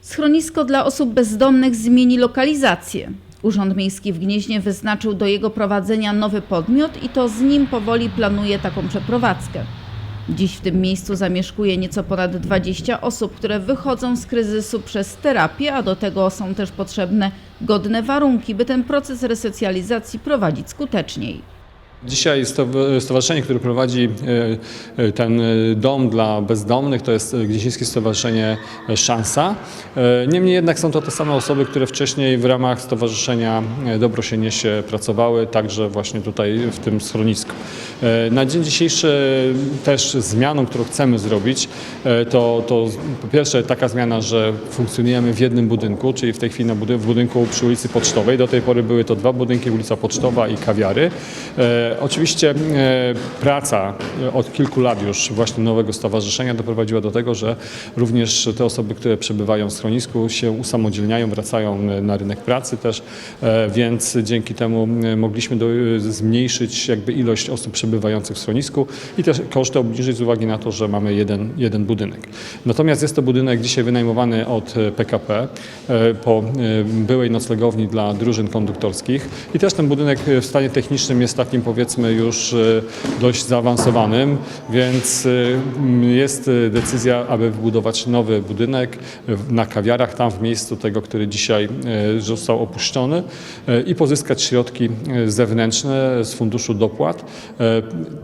Schronisko dla osób bezdomnych zmieni lokalizację. Urząd Miejski w Gnieźnie wyznaczył do jego prowadzenia nowy podmiot i to z nim powoli planuje taką przeprowadzkę. Dziś w tym miejscu zamieszkuje nieco ponad 20 osób, które wychodzą z kryzysu przez terapię, a do tego są też potrzebne godne warunki, by ten proces resocjalizacji prowadzić skuteczniej. Dzisiaj stowa- stowarzyszenie, które prowadzi e, e, ten e, dom dla bezdomnych, to jest Gnieźnieńskie Stowarzyszenie Szansa. Niemniej jednak są to te same osoby, które wcześniej w ramach Stowarzyszenia Dobro się niesie pracowały, także właśnie tutaj w tym schronisku. E, Na dzień dzisiejszy też zmianą, którą chcemy zrobić, e, to, to po pierwsze taka zmiana, że funkcjonujemy w jednym budynku, czyli w tej chwili na budy- w budynku przy ulicy Pocztowej. Do tej pory były to dwa budynki, ulica Pocztowa i kawiary. E, Oczywiście praca od kilku lat już właśnie nowego stowarzyszenia doprowadziła do tego, że również te osoby, które przebywają w schronisku się usamodzielniają, wracają na rynek pracy też, więc dzięki temu mogliśmy zmniejszyć jakby ilość osób przebywających w schronisku i też koszty obniżyć z uwagi na to, że mamy jeden, jeden budynek. Natomiast jest to budynek dzisiaj wynajmowany od e, PKP e, po e, byłej noclegowni dla drużyn konduktorskich i też ten budynek e, w stanie technicznym jest takim powiedzmy już e, dość zaawansowanym, więc e, jest e, decyzja, aby wybudować nowy budynek na kawiarach, tam w miejscu tego, który dzisiaj e, został opuszczony e, i pozyskać środki e, zewnętrzne z funduszu dopłat.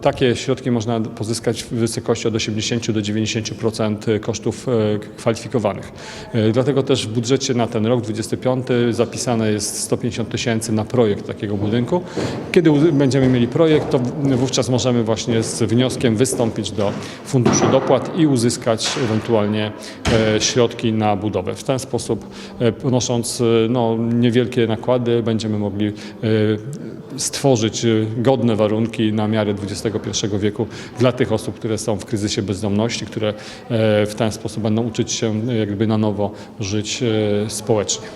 Takie środki można pozyskać w wysokości od 80 do 90% kosztów e, kwalifikowanych. E, Dlatego też w budżecie na ten rok 25 zapisane jest 150 tysięcy na projekt takiego budynku. Kiedy będziemy mieli projekt, to wówczas możemy właśnie z wnioskiem wystąpić do funduszu dopłat i uzyskać ewentualnie e, środki na budowę. W ten sposób ponosząc no, niewielkie nakłady będziemy mogli stworzyć e, godne warunki na miarę XXI wieku dla tych osób, które są w kryzysie bezdomności, które e, w ten sposób będą uczyć się e, jakby na nowo żyć e, społecznie.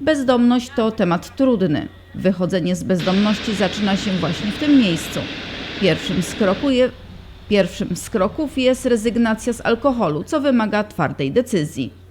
Bezdomność to temat trudny. Wychodzenie z bezdomności zaczyna się właśnie w tym miejscu. Pierwszym z, je, pierwszym z kroków jest rezygnacja z alkoholu, co wymaga twardej decyzji.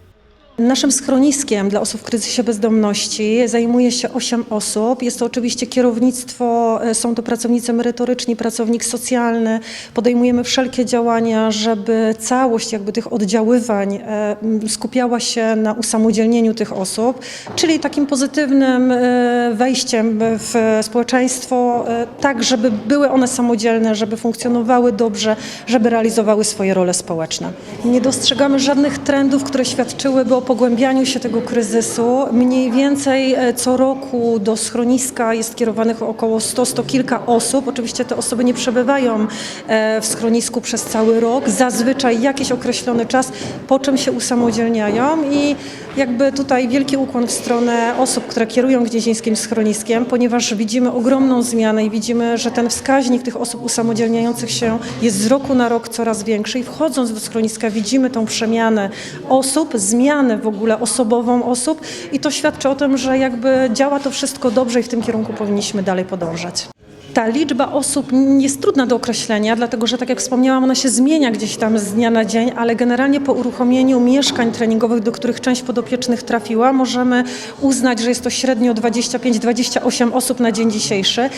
Naszym schroniskiem dla osób w kryzysie bezdomności zajmuje się 8 osób. Jest to oczywiście kierownictwo, e, są to pracownicy merytoryczni, pracownik socjalny. Podejmujemy wszelkie działania, żeby całość jakby tych oddziaływań e, skupiała się na usamodzielnieniu tych osób, czyli takim pozytywnym e, wejściem w społeczeństwo, tak żeby były one samodzielne, żeby funkcjonowały dobrze, żeby realizowały swoje role społeczne. Nie dostrzegamy żadnych trendów, które świadczyłyby o pogłębianiu się tego kryzysu. Mniej więcej e, co roku do schroniska jest kierowanych około 100-100 kilka osób. Oczywiście te osoby nie przebywają e, w schronisku przez cały rok, zazwyczaj jakiś określony czas, po czym się usamodzielniają i jakby tutaj wielki ukłon w stronę osób, które kierują gnieźnieńskim schroniskiem, ponieważ widzimy ogromną zmianę i widzimy, że ten wskaźnik tych osób usamodzielniających się jest z roku na rok coraz większy i wchodząc do schroniska widzimy tą przemianę osób, zmianę w ogóle osobową osób i to świadczy o tym, że jakby działa to wszystko dobrze i w tym kierunku powinniśmy dalej podążać. Ta liczba osób jest trudna do określenia, dlatego że, tak jak wspomniałam, ona się zmienia gdzieś tam z dnia na dzień, ale generalnie po uruchomieniu mieszkań treningowych, do których część podopiecznych trafiła, możemy uznać, że jest to średnio 25-28 osób na dzień dzisiejszy.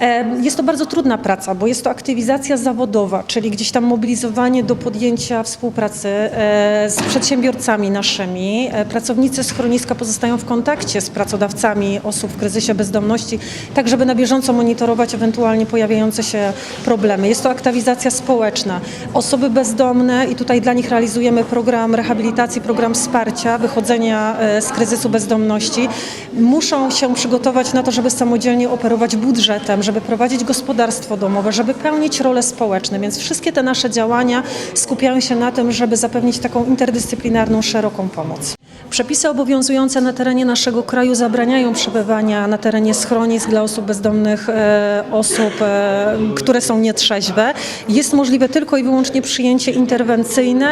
E, Jest to bardzo trudna praca, bo jest to aktywizacja zawodowa, czyli gdzieś tam mobilizowanie do podjęcia współpracy e, z przedsiębiorcami naszymi. E, Pracownicy schroniska pozostają w kontakcie z pracodawcami osób w kryzysie bezdomności, tak żeby na bieżąco monitorować ewentualnie pojawiające się problemy. Jest to aktywizacja społeczna. Osoby bezdomne i tutaj dla nich realizujemy program rehabilitacji, program wsparcia, wychodzenia e, z kryzysu bezdomności. Muszą się przygotować na to, żeby samodzielnie operować budżetem, żeby prowadzić gospodarstwo domowe, żeby pełnić role społeczne. Więc wszystkie te nasze działania skupiają się na tym, żeby zapewnić taką interdyscyplinarną, szeroką pomoc. Przepisy obowiązujące na terenie naszego kraju zabraniają przebywania na terenie schronisk dla osób bezdomnych, e, osób, e, które są nietrzeźwe. Jest możliwe tylko i wyłącznie przyjęcie interwencyjne,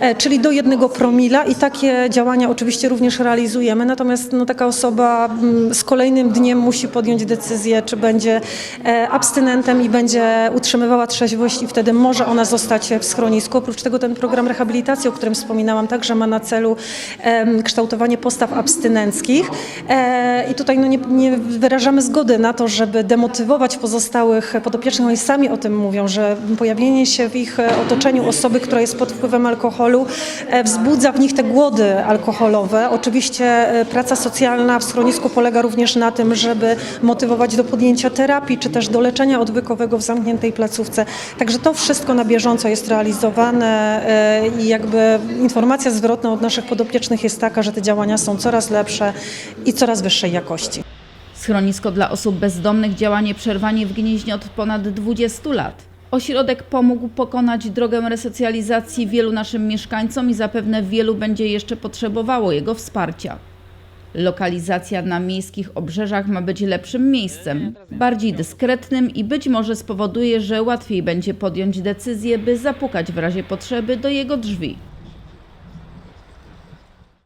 e, czyli do jednego promila i takie działania oczywiście również realizujemy. Natomiast no, taka osoba mm, z kolejnym dniem musi podjąć decyzję, czy będzie e, abstynentem i będzie utrzymywała trzeźwość i wtedy może ona zostać w schronisku. Oprócz tego ten program rehabilitacji, o którym wspominałam, także ma na celu em, kształtowanie postaw abstynenckich. E, I tutaj no, nie, nie wyrażamy zgody na to, żeby demotywować pozostałych podopiecznych. Oni sami o tym mówią, że pojawienie się w ich e, otoczeniu osoby, która jest pod wpływem alkoholu, e, wzbudza w nich te głody alkoholowe. Oczywiście praca socjalna w schronisku polega również na tym, żeby motywować do podjęcia terapii, czy też do leczenia odwykowego w zamkniętej placówce. Także to wszystko na bieżąco jest realizowane i jakby informacja zwrotna od naszych podopiecznych jest taka, że te działania są coraz lepsze i coraz wyższej jakości. Schronisko dla osób bezdomnych działa nieprzerwanie w Gnieźnie od ponad 20 lat. Ośrodek pomógł pokonać drogę resocjalizacji wielu naszym mieszkańcom i zapewne wielu będzie jeszcze potrzebowało jego wsparcia. Lokalizacja na miejskich obrzeżach ma być lepszym miejscem, bardziej dyskretnym i być może spowoduje, że łatwiej będzie podjąć decyzję, by zapukać w razie potrzeby do jego drzwi.